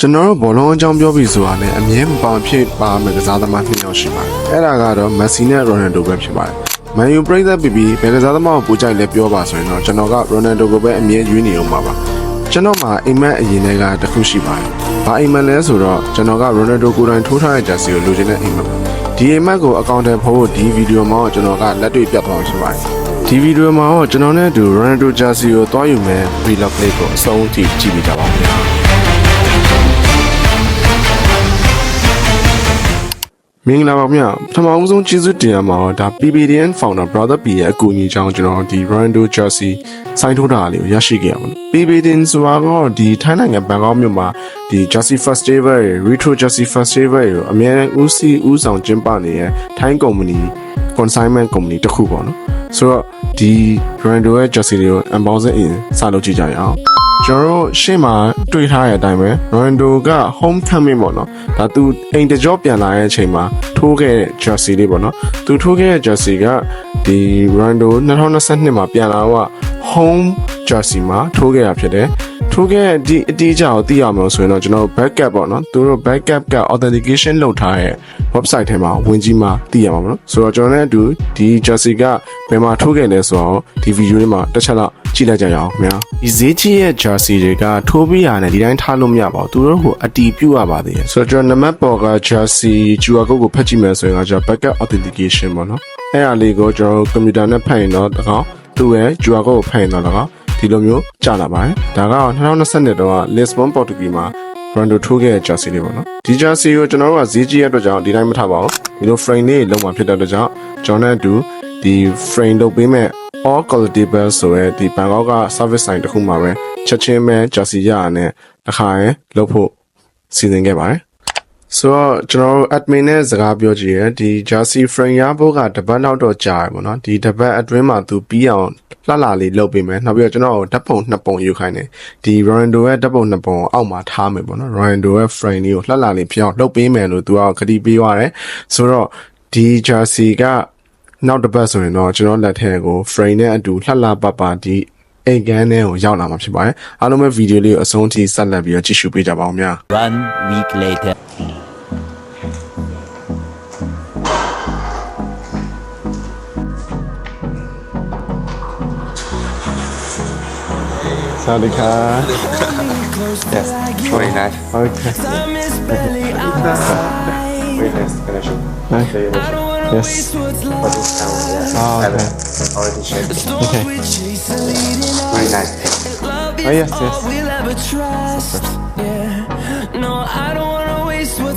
ကျွန်တော်တို့ဘောလုံးအကြောင်းပြောပြီးဆိုတာနဲ့အမြဲမပေါင်ဖြစ်ပါမယ်ကစားသမားနှစ်ယောက်ရှိပါတယ်။အဲ့ဒါကတော့မက်ဆီနဲ့ရိုနယ်ဒိုပဲဖြစ်ပါတယ်။မန်ယူပရိသတ်ပြီးပြီးဘယ်ကစားသမားကိုပူကြိုက်လဲပြောပါဆိုရင်တော့ကျွန်တော်ကရိုနယ်ဒိုကိုပဲအမြဲရွေးနေအောင်ပါပါ။ကျွန်တော်မှာအိမ်မက်အရင်တည်းကတစ်ခုရှိပါတယ်။ဘာအိမ်မက်လဲဆိုတော့ကျွန်တော်ကရိုနယ်ဒိုကိုယ်တိုင်ထိုးထားတဲ့ဂျာစီကိုလိုချင်တဲ့အိမ်မက်ပါ။ဒီအိမ်မက်ကိုအကောင့်ထဲဖော်ဖို့ဒီဗီဒီယိုမှာတော့ကျွန်တော်ကလက်တွေ့ပြတ်သွားမှာဖြစ်ပါတယ်။ဒီဗီဒီယိုမှာတော့ကျွန်တော်နဲ့အတူရိုနယ်ဒိုဂျာစီကိုတွားယူမယ် vlog လေးကိုအဆုံးထိကြည့်ပြကြပါဦးခင်ဗျာ။ မင်္ဂလာပါခင်ဗျာပထမဦးဆုံးကျေးဇူးတင်ရမှာတော့ဒါ PPDN founder brother P ရဲ့အကူအညီကြောင့်ကျွန်တော်ဒီ Rando Jersey စိုင်းထိုးတာလေးကိုရရှိခဲ့ရပါမယ် PPDN ဆိုတာကတော့ဒီထိုင်းနိုင်ငံဘန်ကောက်မြို့မှာဒီ Jersey Festival တွေ Retro Jersey Festival တွေအများနဲ့ဦးစီးဦးဆောင်ကျင်းပနေတဲ့ထိုင်း company consignment company တစ်ခုပေါ့နော်ဆိုတော့ဒီ Rando ရဲ့ Jersey တွေကို unboxing in စလုပ်ကြည့်ကြရအောင် ကျွန်တော်တို့ရှေ့မှာတွေ့ထားတဲ့အတိုင်းပဲ Ronaldo က home coming ပေါ့နော်ဒါသူအိမ်တကြောပြန်လာတဲ့အချိန်မှာထိုးခဲ့တဲ့ jersey လေးပေါ့နော်သူထိုးခဲ့တဲ့ jersey ကဒီ Ronaldo 2022မှာပြန်လာတော့ home jersey မှာထိုးခဲ့တာဖြစ်တယ်ထိုးခဲ့တဲ့ဒီအတိအကျကိုသိရမလို့ဆိုရင်တော့ကျွန်တော်တို့ backup ပေါ့နော်သူတို့ backup က authentication လုပ်ထားတဲ့ website ထဲမှာဝင်ကြည့်မှသိရမှာပေါ့နော်ဆိုတော့ကျွန်တော်လည်းအတူဒီ jersey ကဘယ်မှာထိုးခဲ့လဲဆိုတော့ဒီ video လေးမှာတစ်ချက်လောက် ကြည့်လိုက်ကြရအောင်ခင်ဗျာဒီဈေးကြီးရဲ့ jersey တွေကထိုးပြီးရတဲ့ဒီတိုင်းထားလို့မရပါဘူးသူတို့ဟိုအတီးပြုတ်ရပါသေးတယ်ဆိုတော့ကျွန်တော်နံပါတ်ပေါ်က jersey QR code ကိုဖတ်ကြည့်မယ်ဆိုရင်တော့ကျွန်တော် backup authentication ပေါ့နော်အဲ့အလေးကိုကျွန်တော်ကွန်ပျူတာနဲ့ဖတ်ရင်တော့တကောင်သူ့ရဲ့ QR code ကိုဖတ်ရင်တော့တကောင်ဒီလိုမျိုးကြာလာပါတယ်ဒါကတော့2022တော့ Lisbon Portuguese မှာ Rondo ထိုးခဲ့တဲ့ jersey လေးပေါ့နော်ဒီ jersey ကိုကျွန်တော်တို့ကဈေးကြီးရတဲ့အတွက်ကြောင့်ဒီတိုင်းမထားပါဘူးဒီလို frame လေးလုံးဝဖြစ်တဲ့အတွက်ကြောင့်ကျွန်တော်နဲ့အတူဒီ frame လုပ်ပေးမဲ့ all collectible ဆိုရဲဒီဘန်ကောက်က service sign တစ်ခုမှာပဲချက်ချင်းပဲ jersey ရရတဲ့တစ်ခါရင်လုပ်ဖို့စီစဉ်ခဲ့ပါတယ်ဆိုတော့ကျွန်တော်တို့ admin နဲ့စကားပြောကြည့်ရယ်ဒီ jersey frame ရဖို့ကတပတ်လောက်တော့ကြာရပေါ့နော်ဒီတပတ်အတွင်းမှာသူပြီးအောင်လှလှလေးလုပ်ပေးမယ်နောက်ပြီးတော့ကျွန်တော်တို့ဓာတ်ပုံနှစ်ပုံယူခိုင်းတယ်ဒီ Ronaldo ရဲ့ဓာတ်ပုံနှစ်ပုံကိုအောက်မှာထားမယ်ပေါ့နော် Ronaldo ရဲ့ frame လေးကိုလှလှလေးဖြစ်အောင်လုပ်ပေးမယ်လို့သူကကတိပေးသွားတယ်ဆိုတော့ဒီ jersey က နောက်တစ်ပတ်ဆိုရင်တော့ကျွန်တော်လက်ထဲကို frame နဲ့အတူလှလှပပဒီအိမ်ကန်းထဲကိုရောက်လာမှာဖြစ်ပါတယ်အားလုံးပဲဗီဒီယိုလေးကိုအဆုံးထိဆက်လက်ပြီးတော့ကြည့်ရှုပေးကြပါဦးများ One week later. สวัสดีครับ Yes, very nice. โอเค Very nice connection. Nice. Very much. Yes. For. Oh, ah, okay. Already checked. Okay. Very nice. Oh, yes, yes.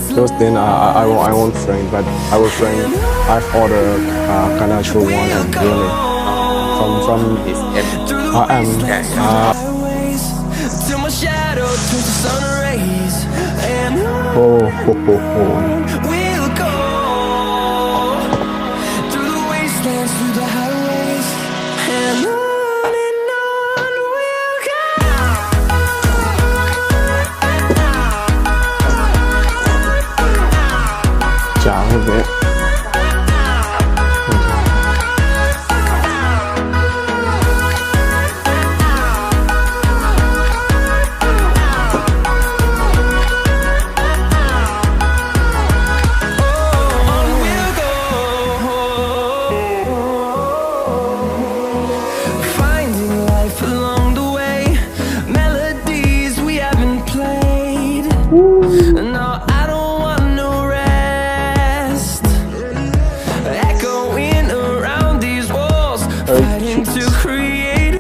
Because then uh, I I, I, I won't frame, but I will frame. I've ordered uh, Kanachu one and really from from I am. uh, Oh, oh, oh. ho.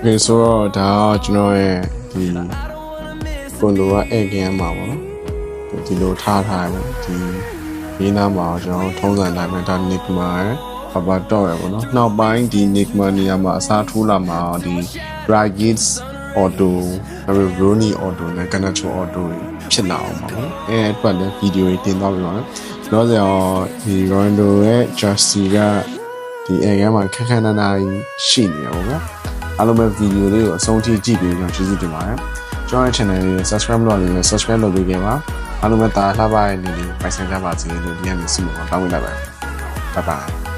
Okay, so တော့ဒါကကျွန်တော်ရဲ့ဒီကွန်ဒိုကဧကင်းမှာပေါ့နော်ဒီလိုထားထားတယ်ဒီဘေးနားမှာကျွန်တော်ထုံးစံတိုင်းပဲဒါ nick မှာရယ်ပပတော့ရယ်ပေါ့နော်နောက်ပိုင်းဒီ nick မှာနေရာမှာအစားထိုးလာမှာဒီ Dragons Auto နောက်ပြီး Roni Auto နဲ့ Ganacho Auto တွေဖြစ်လာအောင်ပါပေါ့နော်အဲအတွက်လည်းဗီဒီယိုတွေတင်သွားပြီပါမယ်တော့ဆိုတော့ဒီ Rondo ရဲ့ jersey ကဒီဧကင်းမှာခက်ခက်နာနာရှိနေရပါဘော အားလုံးပဲဗီဒီယိုလေးကိုအဆုံးထိကြည့်ပြီးတော့ကျေးဇူးတင်ပါတယ်ကျွန်တော်ရဲ့ channel လေး subscribe လုပ်ရရင် subscribe လုပ်ပေးခဲ့ပါအားလုံးပဲတာလှပတဲ့နေ့လေးပိုင်ဆိုင်ကြပါစေလို့ဒီကနေ့ဆုမတောင်းပေးလိုက်ပါတယ် bye bye